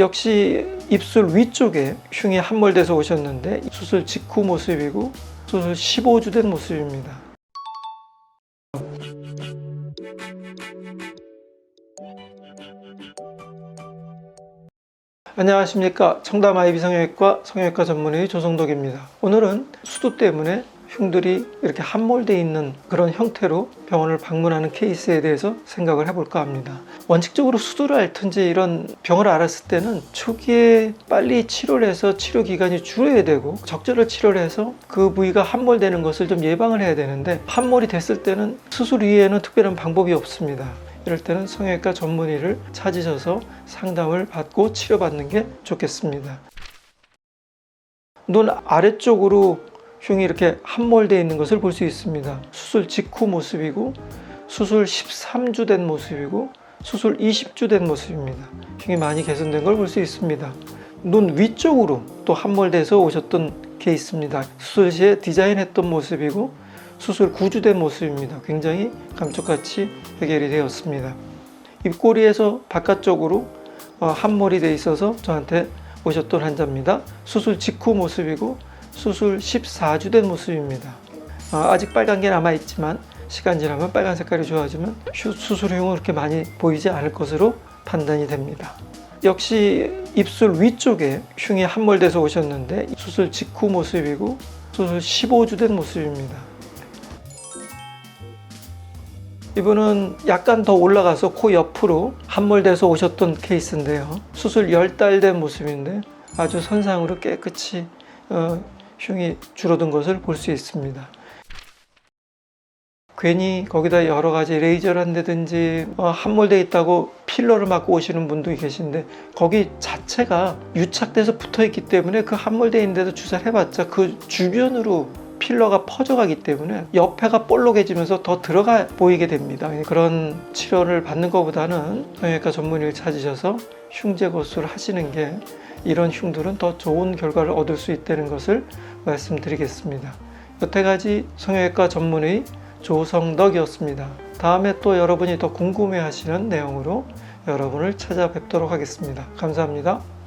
역시 입술 위쪽에 흉이 함몰돼서 오셨는데 수술 직후 모습이고 수술 15주 된 모습입니다. 안녕하십니까 청담 아이비 성형외과 성형외과 전문의 조성덕입니다. 오늘은 수도 때문에 흉들이 이렇게 함몰돼 있는 그런 형태로 병원을 방문하는 케이스에 대해서 생각을 해볼까 합니다. 원칙적으로 수두를 앓든지 이런 병을 앓았을 때는 초기에 빨리 치료를 해서 치료 기간이 줄여야 되고 적절한 치료를 해서 그 부위가 함몰되는 것을 좀 예방을 해야 되는데 함몰이 됐을 때는 수술 이외에는 특별한 방법이 없습니다. 이럴 때는 성형외과 전문의를 찾으셔서 상담을 받고 치료받는 게 좋겠습니다. 눈 아래쪽으로 흉이 이렇게 함몰되어 있는 것을 볼 수 있습니다. 수술 직후 모습이고 수술 13주 된 모습이고 수술 20주 된 모습입니다. 흉이 많이 개선된 걸 볼 수 있습니다. 눈 위쪽으로 또 함몰돼서 오셨던 케이스입니다. 수술 시에 디자인했던 모습이고 수술 9주 된 모습입니다. 굉장히 감쪽같이 해결이 되었습니다. 입꼬리에서 바깥쪽으로 어, 함몰이 돼 있어서 저한테 오셨던 환자입니다. 수술 직후 모습이고 수술 14주 된 모습입니다. 어, 아직 빨간 게 남아 있지만 시간 지나면 빨간 색깔이 좋아지면 휴- 수술흉은 그렇게 많이 보이지 않을 것으로 판단이 됩니다. 역시 입술 위쪽에 흉이 함몰돼서 오셨는데 수술 직후 모습이고 수술 15주 된 모습입니다. 이분은 약간 더 올라가서 코 옆으로 함몰돼서 오셨던 케이스인데요. 수술 10달 된 모습인데 아주 선상으로 깨끗이 어, 흉이 줄어든 것을 볼 수 있습니다. 괜히 거기다 여러 가지 레이저를 한다든지 어, 함몰돼 있다고 필러를 맞고 오시는 분도 계신데 거기 자체가 유착돼서 붙어 있기 때문에 그 함몰돼 있는데도 주사를 해봤자 그 주변으로 필러가 퍼져가기 때문에 옆에가 볼록해지면서 더 들어가 보이게 됩니다. 그런 치료를 받는 것보다는 성형외과 전문의를 찾으셔서 흉제 거수를 하시는 게 이런 흉들은 더 좋은 결과를 얻을 수 있다는 것을 말씀드리겠습니다. 여태까지 성형외과 전문의 조성덕이었습니다. 다음에 또 여러분이 더 궁금해 하시는 내용으로 여러분을 찾아뵙도록 하겠습니다. 감사합니다.